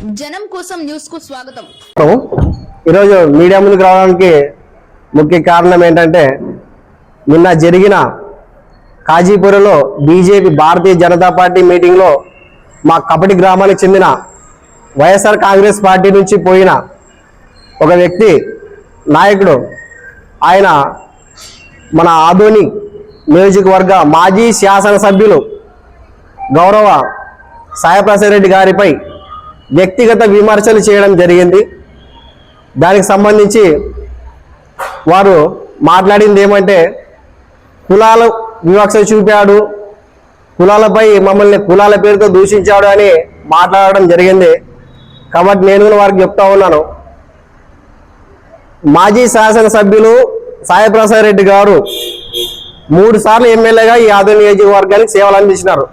జనం కోసం న్యూస్కు స్వాగతం. ఈరోజు మీడియా ముందుకు రావడానికి ముఖ్య కారణం ఏంటంటే నిన్న జరిగిన కాజీపురంలో బీజేపీ భారతీయ జనతా పార్టీ మీటింగ్లో మా కపటి గ్రామానికి చెందిన వైఎస్ఆర్ కాంగ్రెస్ పార్టీ నుంచి పోయిన ఒక వ్యక్తి నాయకుడు ఆయన మన ఆధోని నియోజకవర్గ మాజీ శాసనసభ్యులు గౌరవ సాయప్రసాద్ రెడ్డి గారిపై వ్యక్తిగత విమర్శలు చేయడం జరిగింది. దానికి సంబంధించి వారు మాట్లాడింది ఏమంటే కులాల వివక్ష చూపాడు కులాలపై మమ్మల్ని కులాల పేరుతో దూషించాడు అని మాట్లాడడం జరిగింది. కాబట్టి నేను కూడా వారికి చెప్తా ఉన్నాను. మాజీ శాసనసభ్యులు సాయప్రసాద్ రెడ్డి గారు మూడు సార్లు ఎమ్మెల్యేగా ఈ ఆధునిక నియోజకవర్గానికి సేవలు అందించినారు.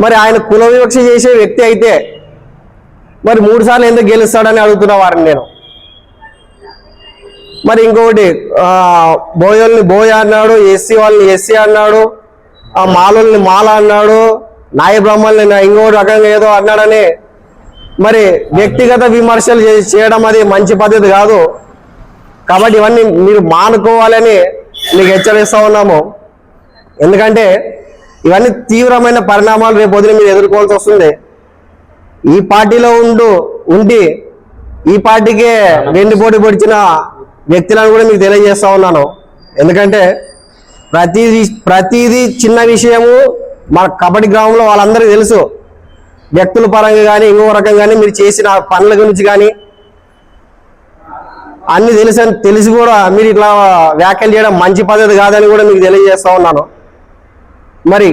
మరి ఆయన కుల వివక్ష చేసే వ్యక్తి అయితే మరి మూడు సార్లు ఎందుకు గెలుస్తాడని అడుగుతున్నా వారిని నేను. మరి ఇంకొకటి ఆ, బోయోల్ని బోయ అన్నాడు ఎస్సీ వాళ్ళని ఎస్సీ అన్నాడు ఆ మాలోల్ని మాల అన్నాడు నాయ బ్రహ్మల్ని నా- రకంగా ఏదో అన్నాడని మరి వ్యక్తిగత విమర్శలు చేయడం అది మంచి పద్ధతి కాదు. కాబట్టి ఇవన్నీ మీరు మానుకోవాలని మీకు హెచ్చరిస్తా ఉన్నాము. ఎందుకంటే ఇవన్నీ తీవ్రమైన పరిణామాలు రేపు వదిలి మీరు ఎదుర్కోవాల్సి వస్తుంది. ఈ పార్టీలో ఉండు ఉండి ఈ పార్టీకే వెండి పోటీ పొడిచిన వ్యక్తులను కూడా మీకు తెలియజేస్తా ఉన్నాను. ఎందుకంటే ప్రతిదీ ప్రతిదీ చిన్న విషయము మన కబడ్డీ గ్రామంలో వాళ్ళందరికీ తెలుసు. వ్యక్తుల పరంగా కానీ ఇంకో రకంగా కానీ మీరు చేసిన పనుల గురించి కానీ అన్ని తెలిసి తెలిసి కూడా మీరు ఇట్లా వ్యాఖ్యలు చేయడం మంచి పద్ధతి కాదని కూడా మీకు తెలియజేస్తా ఉన్నాను. మరి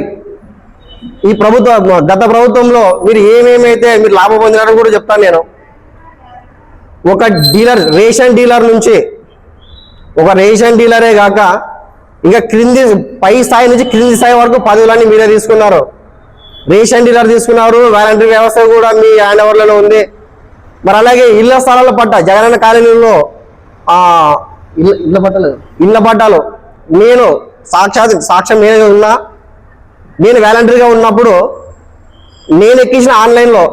ఈ ప్రభుత్వ గత ప్రభుత్వంలో మీరు ఏమేమైతే మీరు లాభం పొందినారని కూడా చెప్తాను నేను. ఒక డీలర్ రేషన్ డీలర్ నుంచి ఒక రేషన్ డీలరే కాక ఇంకా క్రింది పై స్థాయి నుంచి క్రింది స్థాయి వరకు పదవులన్నీ మీరే తీసుకున్నారు. రేషన్ డీలర్ తీసుకున్నారు వాలంటరీ వ్యవస్థ కూడా మీ హ్యాండ్ ఓవర్లలో ఉంది. మరి అలాగే ఇళ్ళ స్థలాల పట్ట జగనన్న కాలనీలో ఇళ్ళ ఇళ్ళ పట్టాలు. ఇళ్ళ పట్టాలు. నేను సాక్షాత్ సాక్ష్యం నేనే ఉన్నా నేను వాలంటీర్గా ఉన్నప్పుడు నేను ఎక్కించిన ఆన్లైన్లో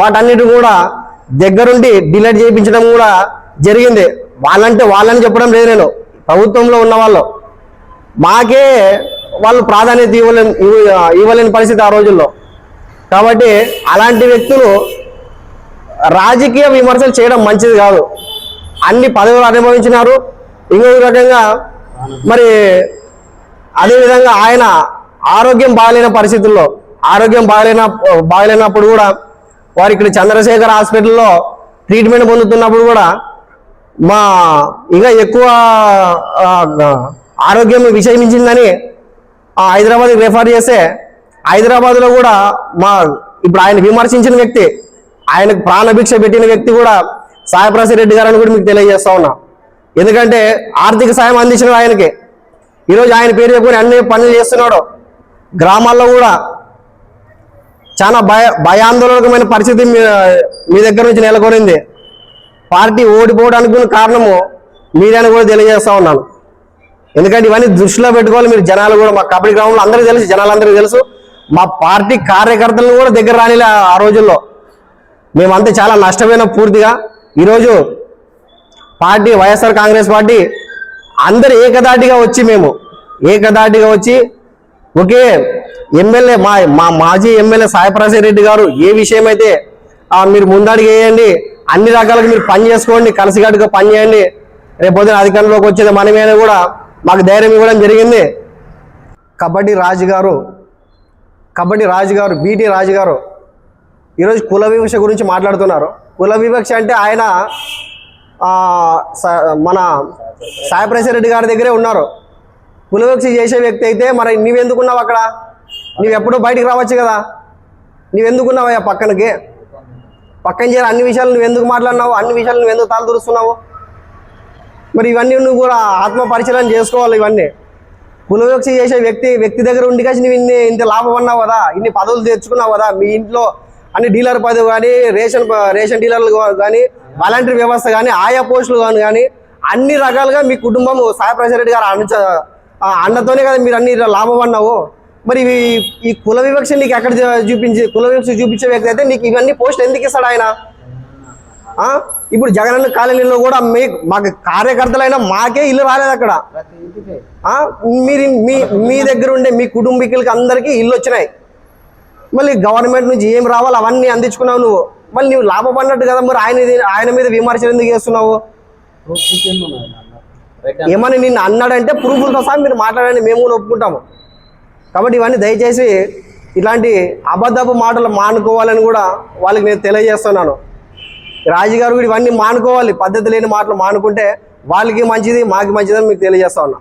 వాటన్నిటి కూడా దగ్గరుండి డిలీట్ చేయించడం కూడా జరిగింది. వాళ్ళంటే వాళ్ళని చెప్పడం లేదు నేను. ప్రభుత్వంలో ఉన్న వాళ్ళు. మాకే వాళ్ళు ప్రాధాన్యత ఇవ్వలేని ఇవ్వలేని పరిస్థితి ఆ రోజుల్లో. కాబట్టి అలాంటి వ్యక్తులు రాజకీయ విమర్శలు చేయడం మంచిది కాదు. అన్ని పదవులు అనుభవించినారు. ఇంకొక రకంగా మరి అదేవిధంగా ఆయన ఆరోగ్యం బాగలేని పరిస్థితుల్లో ఆరోగ్యం బాగలేన బాగలేనప్పుడు కూడా వారు ఇక్కడ చంద్రశేఖర్ హాస్పిటల్లో ట్రీట్మెంట్ పొందుతున్నప్పుడు కూడా మా ఇంకా ఎక్కువ ఆరోగ్యం విషయమించిందని ఆ, హైదరాబాద్కి రెఫర్ చేస్తే హైదరాబాద్లో కూడా మా ఇప్పుడు ఆయన విమర్శించిన వ్యక్తి ఆయనకు ప్రాణభిక్ష పెట్టిన వ్యక్తి కూడా సాయప్రసాద్ రెడ్డి గారు అని కూడా మీకు తెలియజేస్తా ఉన్నా. ఎందుకంటే ఆర్థిక సాయం అందించిన ఆయనకి. ఈరోజు ఆయన పేరు చెప్పుకొని అన్ని పనులు చేస్తున్నాడు. గ్రామాల్లో కూడా చాలా భయ భయాందోళనకమైన పరిస్థితి మీ మీ దగ్గర నుంచి నెలకొనింది. పార్టీ ఓడిపోవడానికి కారణము మీరని కూడా తెలియజేస్తా ఉన్నాను. ఎందుకంటే ఇవన్నీ దృష్టిలో పెట్టుకోవాలి మీరు జనాలు కూడా. మా కబడ్డీ గ్రామంలో అందరికీ తెలుసు జనాలందరికీ తెలుసు. మా పార్టీ కార్యకర్తలను కూడా దగ్గర రానిలే ఆ- ఆ రోజుల్లో. మేమంతా చాలా నష్టమైన పూర్తిగా. ఈరోజు పార్టీ వైఎస్ఆర్ కాంగ్రెస్ పార్టీ అందరు ఏకదాటిగా వచ్చి మేము ఏకదాటిగా వచ్చి ఓకే ఎమ్మెల్యే మా మా మాజీ ఎమ్మెల్యే సాయప్రసాద్ రెడ్డి గారు ఏ విషయం అయితే మీరు ముందడిగేయండి వేయండి అన్ని రకాలుగా మీరు పని చేసుకోండి కలిసికట్టుగా పని చేయండి రేపు పొద్దున అధికారంలోకి వచ్చేది మనమేనా కూడా మాకు ధైర్యం ఇవ్వడం జరిగింది. కబడ్డీ రాజు గారు కబడ్డీ రాజు గారు బీటీ రాజు గారు ఈరోజు కుల వివక్ష గురించి మాట్లాడుతున్నారు. కుల వివక్ష అంటే ఆయన స- మన సాయిప్రసాద్ రెడ్డి గారి దగ్గరే ఉన్నారు. కుల చేసే వ్యక్తి అయితే మరి నీవెందుకున్నావు అక్కడ? నీవెప్పుడో బయటికి రావచ్చు కదా. నీవెందుకున్నావయ్యా పక్కనకి? పక్కన చేయాలి అన్ని విషయాలు నువ్వు ఎందుకు మాట్లాడినావు? అన్ని విషయాలు నువ్వు ఎందుకు తలదురుస్తున్నావు మరి ఇవన్నీ నువ్వు కూడా ఆత్మ పరిచయం చేసుకోవాలి ఇవన్నీ. కులవివక్ష చేసే వ్యక్తి వ్యక్తి దగ్గర ఉండి కాసి నువ్వు ఇన్ని ఇంత లాభం అన్నావు కదా ఇన్ని పదవులు తెచ్చుకున్నావు కదా మీ ఇంట్లో అన్ని డీలర్ పదవి కానీ రేషన్ ప- రేషన్ డీలర్లు కానీ వాలంటీర్ వ్యవస్థ కానీ ఆయా పోస్టులు కానీ కానీ అన్ని రకాలుగా మీ కుటుంబం సాయప్రసాద్ రెడ్డి గారు అందించ ఆ అన్నతోనే కదా మీరు అన్ని లాభం అన్నావు మరి ఈ కుల వివక్ష నీకు ఎక్కడ చూపించి కుల వివక్ష చూపించే వ్యక్తి అయితే నీకు ఇవన్నీ పోస్టులు ఎందుకు ఇస్తాడు ఆయన? ఇప్పుడు జగనన్న కాలనీలో కూడా మీ మాకు కార్యకర్తలైనా మాకే ఇల్లు రాలేదు అక్కడ? మీరు మీ మీ దగ్గర ఉండే మీ కుటుంబీకులకి అందరికీ ఇల్లు వచ్చినాయి. మళ్ళీ గవర్నమెంట్ నుంచి ఏం రావాలి అవన్నీ అందించుకున్నావు నువ్వు. మళ్ళీ నువ్వు లాభపడినట్టు కదా మరి ఆయన ఆయన మీద విమర్శలు ఎందుకు చేస్తున్నావు? ఏమని నిన్ను అన్నాడంటే ప్రూఫ్లతో సహా మీరు మాట్లాడండి మేము కూడా ఒప్పుకుంటాము. కాబట్టి ఇవన్నీ దయచేసి ఇలాంటి అబద్ధపు మాటలు మానుకోవాలని కూడా వాళ్ళకి నేను తెలియజేస్తున్నాను. రాజుగారు కూడా ఇవన్నీ మానుకోవాలి పద్ధతి లేని మాటలు మానుకుంటే వాళ్ళకి మంచిది మాకు మంచిదని మీకు తెలియజేస్తా ఉన్నా.